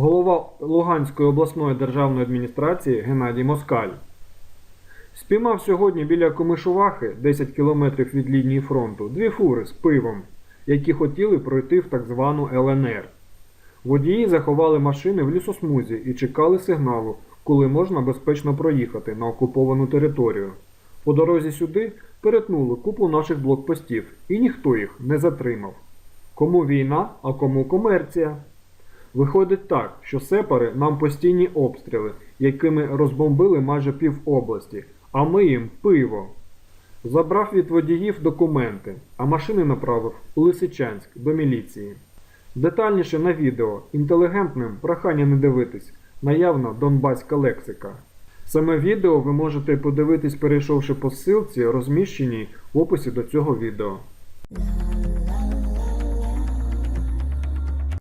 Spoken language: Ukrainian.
голова Луганської обласної державної адміністрації Геннадій Москаль. Спіймав сьогодні біля Комишувахи, 10 кілометрів від лінії фронту, дві фури з пивом, які хотіли пройти в так звану ЛНР. Водії заховали машини в лісосмузі і чекали сигналу, коли можна безпечно проїхати на окуповану територію. По дорозі сюди перетнули купу наших блокпостів, і ніхто їх не затримав. Кому війна, а кому комерція. Виходить так, що сепари нам постійні обстріли, якими розбомбили майже пів області, а ми їм пиво. Забрав від водіїв документи, а машини направив у Лисичанськ до міліції. Детальніше на відео, інтелігентним прохання не дивитись, наявна донбаська лексика. Саме відео ви можете подивитись, перейшовши по ссылці, розміщеній в описі до цього відео.